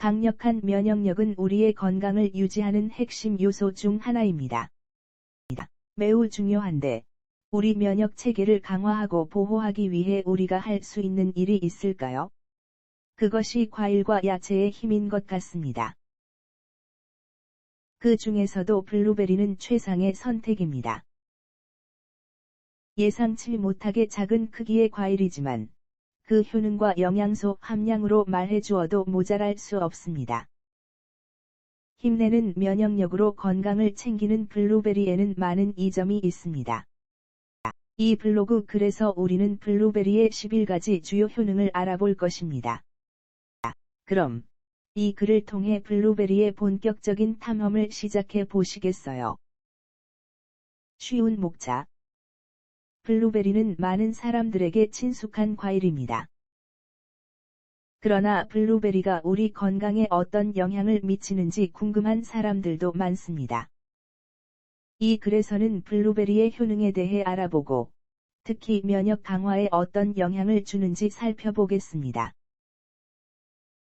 강력한 면역력은 우리의 건강을 유지하는 핵심 요소 중 하나입니다. 매우 중요한데, 우리 면역 체계를 강화하고 보호하기 위해 우리가 할 수 있는 일이 있을까요? 그것이 과일과 야채의 힘인 것 같습니다. 그 중에서도 블루베리는 최상의 선택입니다. 예상치 못하게 작은 크기의 과일이지만, 그 효능과 영양소 함량으로 말해 주어도 모자랄 수 없습니다. 힘내는 면역력으로 건강을 챙기는 블루베리에는 많은 이점이 있습니다. 이 블로그 그래서 우리는 블루베리의 11가지 주요 효능을 알아볼 것입니다. 그럼 이 글을 통해 블루베리의 본격적인 탐험을 시작해 보시겠어요? 쉬운 목차 블루베리는 많은 사람들에게 친숙한 과일입니다. 그러나 블루베리가 우리 건강에 어떤 영향을 미치는지 궁금한 사람들도 많습니다. 이 글에서는 블루베리의 효능에 대해 알아보고, 특히 면역 강화에 어떤 영향을 주는지 살펴보겠습니다.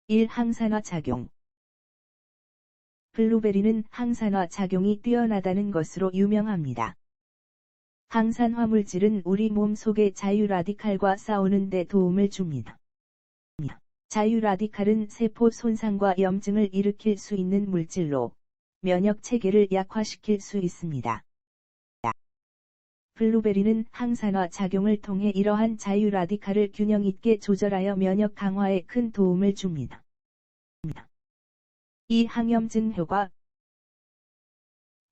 1. 항산화 작용 블루베리는 항산화 작용이 뛰어나다는 것으로 유명합니다. 항산화 물질은 우리 몸 속의 자유라디칼과 싸우는 데 도움을 줍니다. 자유라디칼은 세포 손상과 염증을 일으킬 수 있는 물질로 면역 체계를 약화시킬 수 있습니다. 블루베리는 항산화 작용을 통해 이러한 자유라디칼을 균형 있게 조절하여 면역 강화에 큰 도움을 줍니다. 이 항염증 효과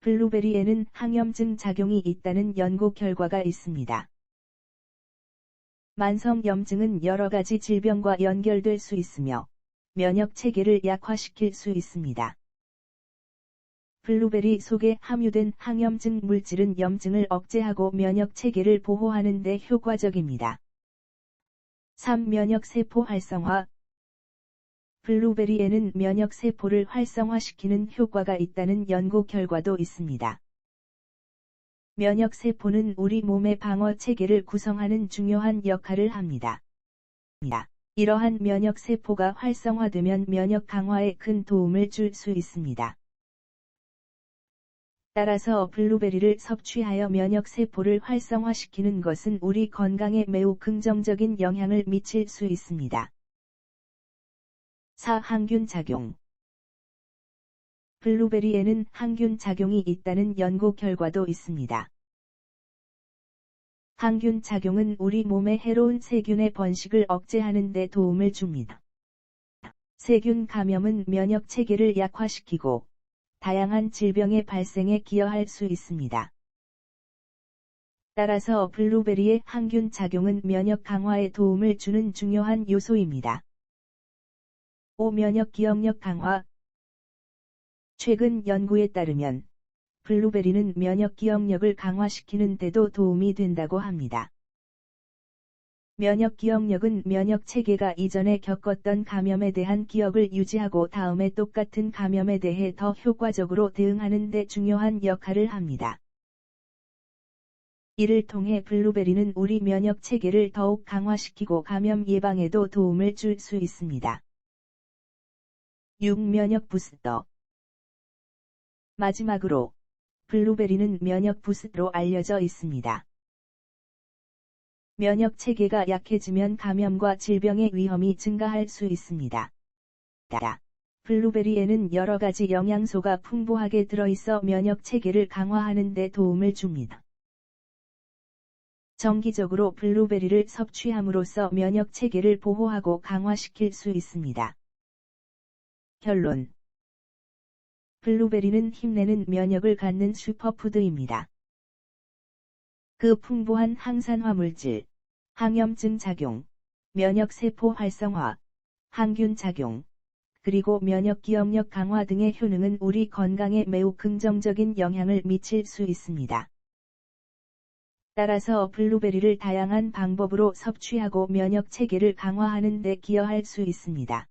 블루베리에는 항염증 작용이 있다는 연구 결과가 있습니다. 만성 염증은 여러 가지 질병과 연결될 수 있으며 면역 체계를 약화시킬 수 있습니다. 블루베리 속에 함유된 항염증 물질은 염증을 억제하고 면역 체계를 보호하는 데 효과적입니다. 3. 면역 세포 활성화 블루베리에는 면역 세포를 활성화시키는 효과가 있다는 연구 결과도 있습니다. 면역 세포는 우리 몸의 방어 체계를 구성하는 중요한 역할을 합니다. 이러한 면역 세포가 활성화되면 면역 강화에 큰 도움을 줄 수 있습니다. 따라서 블루베리를 섭취하여 면역 세포를 활성화시키는 것은 우리 건강에 매우 긍정적인 영향을 미칠 수 있습니다. 4. 항균 작용 블루베리에는 항균 작용이 있다는 연구 결과도 있습니다. 항균 작용은 우리 몸에 해로운 세균의 번식을 억제하는 데 도움을 줍니다. 세균 감염은 면역 체계를 약화시키고 다양한 질병의 발생에 기여할 수 있습니다. 따라서 블루베리의 항균 작용은 면역 강화에 도움을 주는 중요한 요소입니다. 5. 면역 기억력 강화 최근 연구에 따르면 블루베리는 면역 기억력을 강화시키는 데도 도움이 된다고 합니다. 면역 기억력은 면역 체계가 이전에 겪었던 감염에 대한 기억을 유지하고 다음에 똑같은 감염에 대해 더 효과적으로 대응하는 데 중요한 역할을 합니다. 이를 통해 블루베리는 우리 면역 체계를 더욱 강화시키고 감염 예방에도 도움을 줄 수 있습니다. 6. 면역 부스터 마지막으로 블루베리는 면역 부스트로 알려져 있습니다. 면역 체계가 약해지면 감염과 질병의 위험이 증가할 수 있습니다. 블루베리에는 여러 가지 영양소가 풍부하게 들어있어 면역 체계를 강화하는 데 도움을 줍니다. 정기적으로 블루베리를 섭취함으로써 면역 체계를 보호하고 강화시킬 수 있습니다. 결론 블루베리는 힘내는 면역을 갖는 슈퍼푸드입니다. 그 풍부한 항산화 물질, 항염증 작용, 면역세포 활성화, 항균 작용, 그리고 면역 기억력 강화 등의 효능은 우리 건강에 매우 긍정적인 영향을 미칠 수 있습니다. 따라서 블루베리를 다양한 방법으로 섭취하고 면역 체계를 강화하는 데 기여할 수 있습니다.